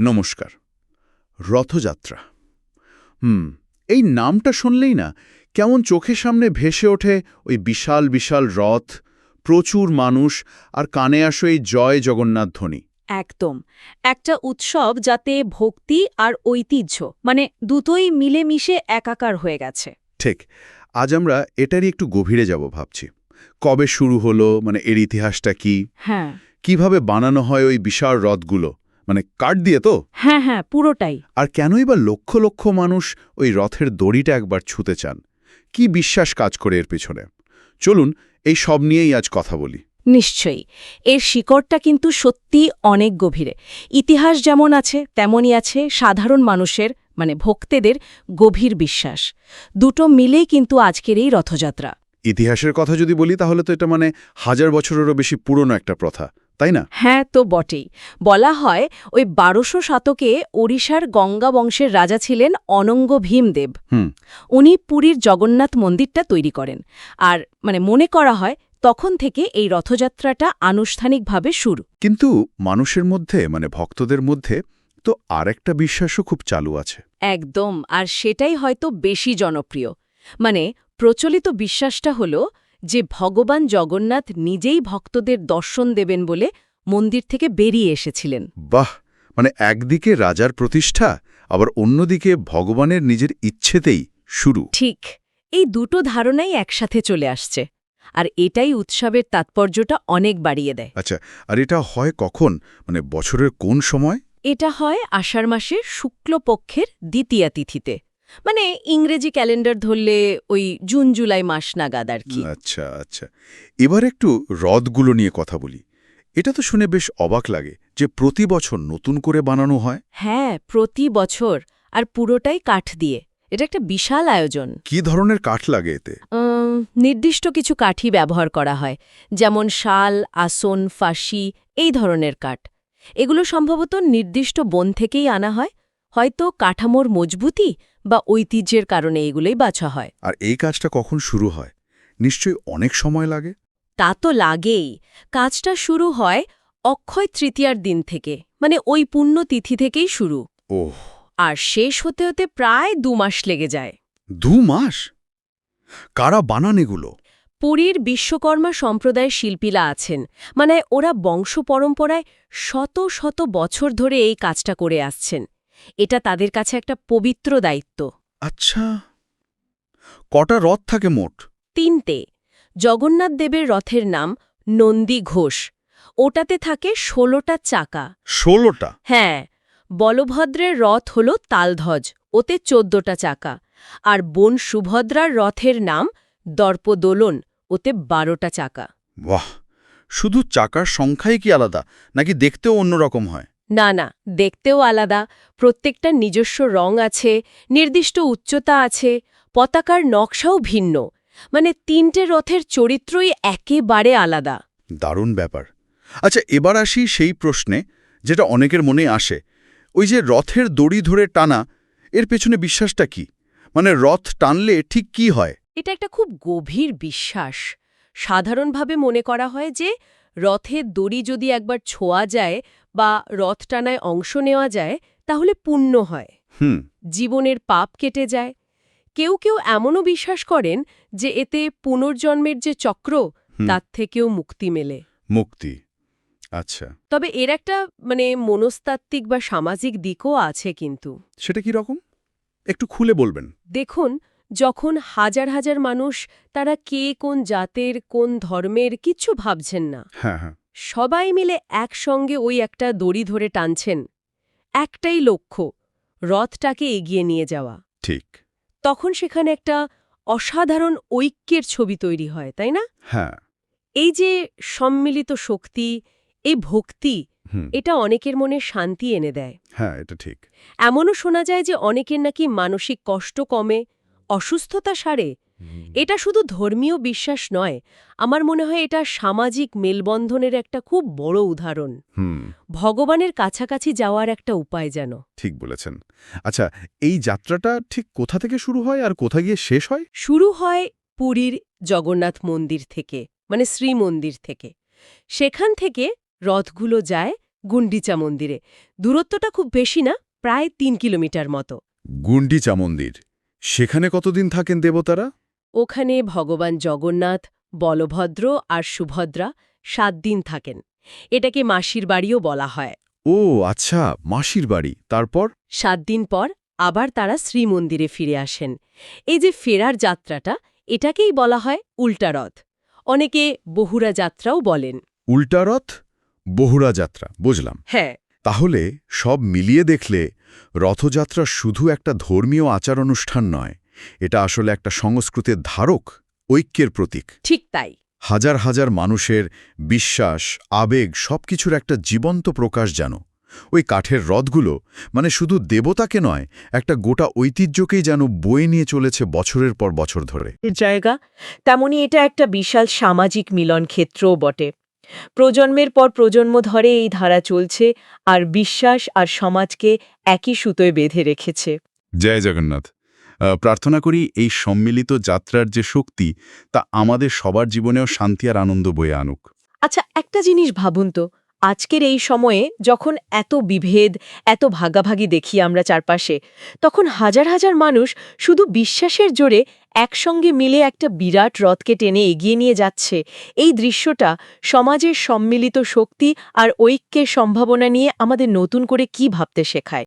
নমস্কার। রথযাত্রা। হুম এই নামটা শুনলেই না কেমন চোখের সামনে ভেসে ওঠে ওই বিশাল বিশাল রথ প্রচুর মানুষ আর কানে আসো এই জয় জগন্নাথ ধ্বনি। একদম। একটা উৎসব যাতে ভক্তি আর ঐতিহ্য মানে দুটোই মিলেমিশে একাকার হয়ে গেছে। ঠিক আজ আমরা এটারই একটু গভীরে যাব ভাবছি। কবে শুরু হলো মানে এর ইতিহাসটা কি? হ্যাঁ। কীভাবে বানানো হয় ওই বিশাল রথগুলো? মানে কাঠ দিয়ে তো? হ্যাঁ হ্যাঁ পুরোটাই। আর কেনই বা লক্ষ লক্ষ মানুষ ওই রথের দড়িটা একবার ছুতে চান? কি বিশ্বাস কাজ করে এর পেছনে? চলুন এই সব নিয়েই আজ কথা বলি। নিশ্চয়ই এর শিকড়টা কিন্তু সত্যি অনেক গভীরে। ইতিহাস যেমন আছে তেমনই আছে সাধারণ মানুষের মানে ভক্তেদের গভীর বিশ্বাস। দুটো মিলেই কিন্তু আজকের এই রথযাত্রা। ইতিহাসের কথা যদি বলি তাহলে তো এটা মানে হাজার বছরেরও বেশি পুরনো একটা প্রথা। তাই না? হ্যাঁ তো বটেই। বলা হয় ওই বারোশো শতকে ওড়িশার গঙ্গা বংশের রাজা ছিলেন অনঙ্গ ভীমদেব। হুম। উনি পুরীর জগন্নাথ মন্দিরটা তৈরি করেন। আর মানে মনে করা হয় তখন থেকে এই রথযাত্রাটা আনুষ্ঠানিকভাবে শুরু। কিন্তু মানুষের মধ্যে মানে ভক্তদের মধ্যে তো আরেকটা বিশ্বাসও খুব চালু আছে। একদম আর সেটাই হয়তো বেশি জনপ্রিয়। মানে প্রচলিত বিশ্বাসটা হল যে ভগবান জগন্নাথ নিজেই ভক্তদের দর্শন দেবেন বলে মন্দির থেকে বেরিয়ে এসেছিলেন। বাহ! মানে একদিকে রাজার প্রতিষ্ঠা আবার অন্যদিকে ভগবানের নিজের ইচ্ছেতেই শুরু। ঠিক এই দুটো ধারণাই একসাথে চলে আসছে আর এটাই উৎসবের তাৎপর্যটা অনেক বাড়িয়ে দেয়। আচ্ছা আর এটা হয় কখন? মানে বছরের কোন সময়? এটা হয় আষাঢ় মাসের শুক্লপক্ষের দ্বিতীয়া তিথিতে। মানে ইংরেজি ক্যালেন্ডার ধরলে ওই জুন জুলাই মাস নাগাদ আর কি। আচ্ছা আচ্ছা। এবার একটু হ্রদগুলো নিয়ে কথা বলি। এটা তো শুনে বেশ অবাক লাগে যে প্রতি বছর নতুন করে বানানো হয়। হ্যাঁ প্রতি বছর। আর পুরোটাই কাঠ দিয়ে। এটা একটা বিশাল আয়োজন। কি ধরনের কাঠ লাগে এতে? নির্দিষ্ট কিছু কাঠই ব্যবহার করা হয়। যেমন শাল আসন ফাঁসি এই ধরনের কাঠ। এগুলো সম্ভবত নির্দিষ্ট বন থেকেই আনা হয়। হয়তো কাঠামোর মজবুতি বা ঐতিহ্যের কারণে এগুলোই বাছা হয়। আর এই কাজটা কখন শুরু হয়? নিশ্চয়ই অনেক সময় লাগে। তা তো লাগেই। কাজটা শুরু হয় অক্ষয় তৃতীয়ার দিন থেকে মানে ওই পুণ্যতিথি থেকেই শুরু। ওহ। আর শেষ হতে হতে প্রায় দু মাস লেগে যায়। দু মাস? কারা বানান এগুলো? পুরীর বিশ্বকর্মা সম্প্রদায়ের শিল্পীরা আছেন। মানে ওরা বংশ পরম্পরায় শত শত বছর ধরে এই কাজটা করে আসছেন। এটা তাদের কাছে একটা পবিত্র দায়িত্ব। আচ্ছা। কটা রথ থাকে মোট? তিনটে। জগন্নাথ দেবের রথের নাম নন্দী ঘোষ। ওটাতে থাকে ষোলোটা চাকা। ষোলোটা? হ্যাঁ। বলভদ্রের রথ হল তালধ্বজ ওতে চোদ্দটা চাকা। আর বোন সুভদ্রার রথের নাম দর্পদোলন ওতে বারোটা চাকা। বাহ! শুধু চাকার সংখ্যাই কি আলাদা নাকি দেখতেও অন্যরকম হয়? না না দেখতেও আলাদা। প্রত্যেকটা নিজস্ব রং আছে নির্দিষ্ট উচ্চতা আছে পতাকার নকশাও ভিন্ন। মানে তিনটে রথের চরিত্রই একেবারে আলাদা। দারুণ ব্যাপার। আচ্ছা এবার আসি সেই প্রশ্নে যেটা অনেকের মনে আসে। ওই যে রথের দড়ি ধরে টানা এর পেছনে বিশ্বাসটা কি? মানে রথ টানলে ঠিক কি হয়? এটা একটা খুব গভীর বিশ্বাস। সাধারণভাবে মনে করা হয় যে রথের দড়ি যদি একবার ছোঁয়া যায় বা রথ টানায় অংশ নেওয়া যায় তাহলে পুণ্য হয়। হুম। জীবনের পাপ কেটে যায়। কেউ কেউ এমনও বিশ্বাস করেন যে এতে পুনর্জন্মের যে চক্র তার থেকেও মুক্তি মেলে। মুক্তি। আচ্ছা। তবে এর একটা মানে মনস্তাত্ত্বিক বা সামাজিক দিকও আছে কিন্তু। সেটা কি রকম? একটু খুলে বলবেন। দেখুন যখন হাজার হাজার মানুষ তারা কে কোন জাতের কোন ধর্মের কিচ্ছু ভাবছেন না। হ্যাঁ হ্যাঁ। সবাই মিলে একসঙ্গে ওই একটা দড়ি ধরে টানছেন। একটাই লক্ষ্য রথটাকে এগিয়ে নিয়ে যাওয়া। ঠিক। তখন সেখানে একটা অসাধারণ ঐক্যের ছবি তৈরি হয় তাই না? হ্যাঁ। এই যে সম্মিলিত শক্তি এই ভক্তি এটা অনেকের মনে শান্তি এনে দেয়। হ্যাঁ এটা ঠিক। এমনও শোনা যায় যে অনেকের নাকি মানসিক কষ্ট কমে অসুস্থতা সারে এটা শুধু ধর্মীয় বিশ্বাস নয় আমার মনে হয় এটা সামাজিক মেলবন্ধনের একটা খুব বড় উদাহরণ। ভগবানের কাছাকাছি যাওয়ার একটা উপায় যেন। ঠিক বলেছেন। আচ্ছা এই যাত্রাটা ঠিক কোথা থেকে শুরু হয় আর কোথা গিয়ে শেষ হয়? শুরু হয় পুরীর জগন্নাথ মন্দির থেকে মানে শ্রীমন্দির থেকে। সেখান থেকে রথগুলো যায় গুন্ডিচা মন্দিরে। দূরত্বটা খুব বেশি না প্রায় তিন কিলোমিটার মতো। গুন্ডিচা মন্দির সেখানে কতদিন থাকেন দেবতারা? ওখানে ভগবান জগন্নাথ বলভদ্র আর সুভদ্রা সাত দিন থাকেন। এটাকে মাসির বাড়িও বলা হয়। ও আচ্ছা মাসির বাড়ি। তারপর? সাত দিন পর আবার তারা শ্রীমন্দিরে ফিরে আসেন। এই যে ফেরার যাত্রাটা এটাকেই বলা হয় উল্টারথ অনেকে বহুরা যাত্রাও বলেন। উল্টারথ বহুরা যাত্রা বুঝলাম। হ্যাঁ। তাহলে সব মিলিয়ে দেখলে রথযাত্রা শুধু একটা ধর্মীয় আচার অনুষ্ঠান নয়। এটা আসলে একটা সংস্কৃতির ধারক ঐক্যের প্রতীক। ঠিক তাই। হাজার হাজার মানুষের বিশ্বাস আবেগ সবকিছুর একটা জীবন্ত প্রকাশ যেন। ওই কাঠের রথগুলো মানে শুধু দেবতাকে নয় একটা গোটা ঐতিহ্যকেই যেন বয়ে নিয়ে চলেছে বছরের পর বছর ধরে। জায়গা? তেমনি এটা একটা বিশাল সামাজিক মিলন ক্ষেত্রও বটে। প্রজন্মের পর প্রজন্ম ধরে এই ধারা চলছে আর বিশ্বাস আর সমাজকে একই সুতোয় বেঁধে রেখেছে। জয় জগন্নাথ। প্রার্থনা করি এই সম্মিলিত যাত্রার যে শক্তি, তা আমাদের সবার জীবনেও শান্তি আর আনন্দ বয়ে আনুক। আচ্ছা একটা জিনিস ভাবুন তো, আজকের এই সময়ে যখন এত বিভেদ, এত ভাগাভাগি দেখি আমরা চারপাশে, তখন হাজার হাজার মানুষ শুধু বিশ্বাসের জোরে একসঙ্গে মিলে একটা বিরাট রথকে টেনে এগিয়ে নিয়ে যাচ্ছে। এই দৃশ্যটা সমাজের সম্মিলিত শক্তি আর ঐক্যের সম্ভাবনা নিয়ে আমাদের নতুন করে কি ভাবতে শেখায়?